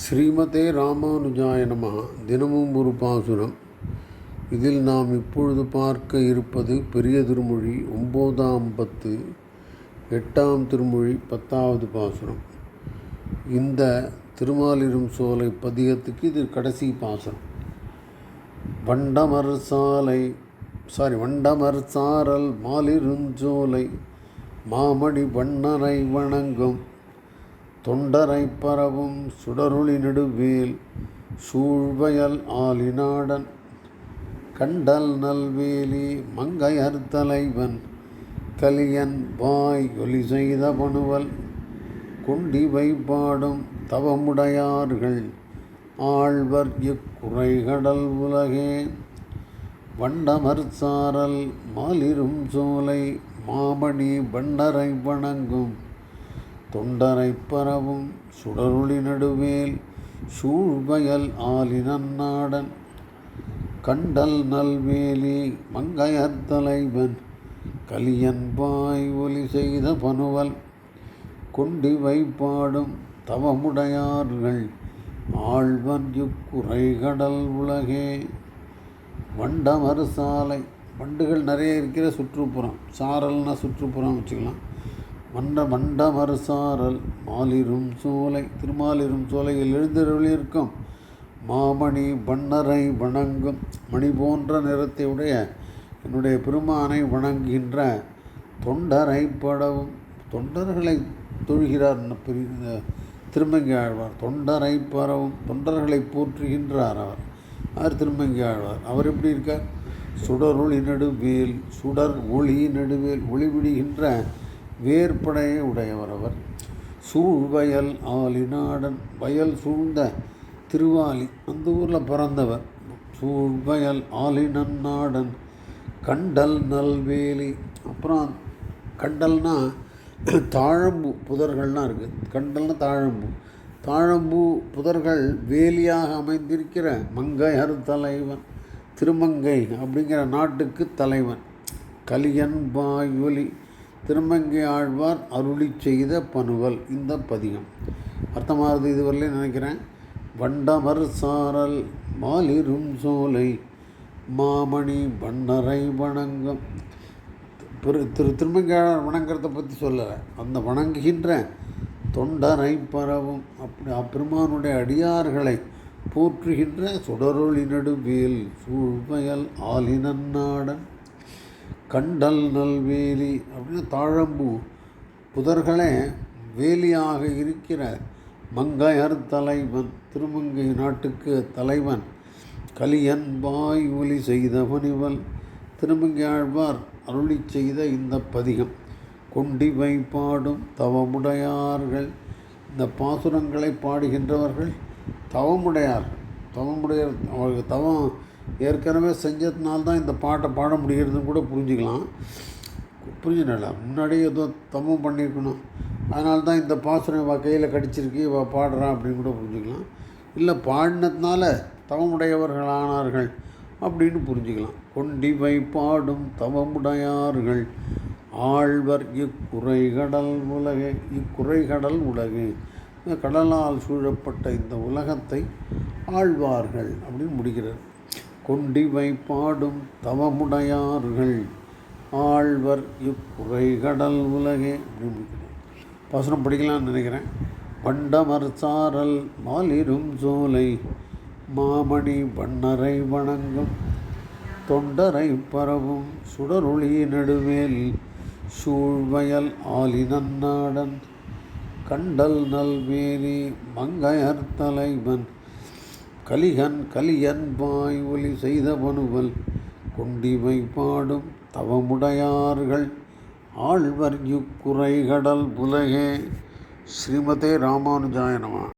ஸ்ரீமதே ராமானுஜாய நம. தினமும் ஒரு பாசுரம். இதில் நாம் இப்பொழுது பார்க்க இருப்பது பெரிய திருமொழி ஒம்போதாம் பத்து எட்டாம் திருமொழி பத்தாவது பாசுரம். இந்த திருமாலிரும் சோலை பதிகத்துக்கு இது கடைசி பாசுரம். வண்டமர் சாலை சாரி வண்டமர் சாரல் மாலிருஞ்சோலை மாமணி வண்ணரை வணங்கும். தொண்டரை பரவும் சுடருளி நெடுவேல் சூழ்வயல் ஆலிநாடன் கண்டல் நல்வேலி மங்கையர் தலைவன் கலியன் வாய் ஒலி செய்த பணுவல் கொண்டி வைப்பாடும் தவமுடையார்கள் ஆழ்வர் இக்குறைகடல் உலகே. வண்டமர் சாரல் மாலிரும் சோலை மாமணி வண்டரை வணங்கும் தொண்டரை பரவும் சுடருளி நடுவேல் சூழ்வயல் ஆலினன்னாடன் கண்டல் நல்வேலி மங்கையர் தலைவன் கலியன்பாய் ஒலி செய்த பனுவல் கொண்டி வைப்பாடும் தவமுடையார்கள் ஆழ்வன் இக்குறைகடல் உலகே. வண்டமறு சாலை வண்டுகள் நிறைய இருக்கிற சுற்றுப்புறம் சாரல்னா சுற்றுப்புறம் வச்சுக்கலாம். மண்ட மண்டமர் சாரல் மாலிரும் சோலை திருமாலிரும் சோலையில் எழுந்தருளிருக்கும் மாமணி வண்ணரை வணங்கும் மணி போன்ற நிறத்தை உடைய என்னுடைய பெருமானை வணங்குகின்ற தொண்டரை படவும் தொண்டர்களை தொழுகிறார் பெரிய திருமங்கி ஆழ்வார். தொண்டரை பரவும் தொண்டர்களை போற்றுகின்றார் அவர். அவர் திருமங்கி ஆழ்வார்? அவர் எப்படி இருக்கார்? சுடரொளி நடுவேல் சுடர் ஒளி நடுவேல் ஒளிவிடுகின்ற வேற்படையை உடையவரவர். சூழ்வயல் ஆலிநாடன் வயல் சூழ்ந்த திருவாலி அந்த ஊரில் பிறந்தவர். சூழ்வயல் ஆலினன் நாடன் கண்டல் நல்வேலி. அப்புறம் கண்டல்னா தாழம்பு புதர்கள்லாம் இருக்குது கண்டல்னா தாழம்பு. தாழம்பு புதர்கள் வேலியாக அமைந்திருக்கிற மங்கையர் தலைவன் திருமங்கை அப்படிங்கிற நாட்டுக்கு தலைவன். கலியன் பாயொலி திருமங்கை ஆழ்வார் அருளி செய்த பனுவல் இந்த பதிகம். அர்த்தமாகிறது இதுவரையிலே நினைக்கிறேன். வண்டமர் சாரல் மாலிரும் சோலை மாமணி வண்ணரை வணங்கும். திரு திரு திருமங்கையாளர் வணங்குறத பற்றி சொல்லலை. அந்த வணங்குகின்ற தொண்டரை பரவும். அப்படி அப்பெருமானுடைய அடியார்களை போற்றுகின்ற சுடரொளி நடுவேல் சூழ்வயல் ஆலினன்னாடன் கண்டல் நல்வேலி அப்படின்னு தாழம்பூ புதர்களே வேலியாக இருக்கிற மங்கையர் தலைவன் திருமங்கை நாட்டுக்கு தலைவன் கலியன் பாய் ஒலி செய்த பணிவல் திருமங்கை ஆழ்வார் அருளி செய்த இந்த பதிகம் கொண்டிவை பாடும் தவமுடையார்கள். இந்த பாசுரங்களை பாடுகின்றவர்கள் தவமுடையார்கள். தவமுடையார் அவர்கள் தவம் ஏற்கனவே செஞ்சதுனால்தான் இந்த பாட்டை பாட முடிகிறதுன்னு கூட புரிஞ்சுக்கலாம். புரிஞ்சுனல முன்னாடியே ஏதோ தவம் பண்ணியிருக்கணும். அதனால தான் இந்த பாசுரம் இவள் கையில் கடிச்சிருக்கு இவள் பாடுறான் அப்படின்னு கூட புரிஞ்சுக்கலாம். இல்லை பாடினதுனால தவமுடையவர்களானார்கள் அப்படின்னு புரிஞ்சுக்கலாம். கொண்டிவை பாடும் தவமுடையார்கள். ஆழ்வர் இக்குறைகடல் உலகே இக்குறைகடல் உலகே. கடலால் சூழப்பட்ட இந்த உலகத்தை ஆழ்வார்கள் அப்படின்னு முடிக்கிறார். கொண்டிவை பாடும் தவமுடையார்கள். ஆழ்வர் இக்குறைகடல் உலகே அப்படின்னு முடிக்கிறார் படிக்கலாம்னு நினைக்கிறேன். வண்டமர் சாரல் மாலிரும் சோலை. மாமணி வண்ணரை வணங்கும். தொண்டரை பரவும் சுடரொளி நடுவேல் சூழ்வயல் ஆலினன்னாடன் கண்டல் நல்வேலி மங்கையர் தலைவன். கலிகன் கலியன்பாய் ஒலி செய்த பனுவல் கொண்டிவை பாடும் தவமுடையார்கள். ஆழ்வர் யுக்குறைகடல் புலகே. ஸ்ரீமதே ராமானுஜாய நம.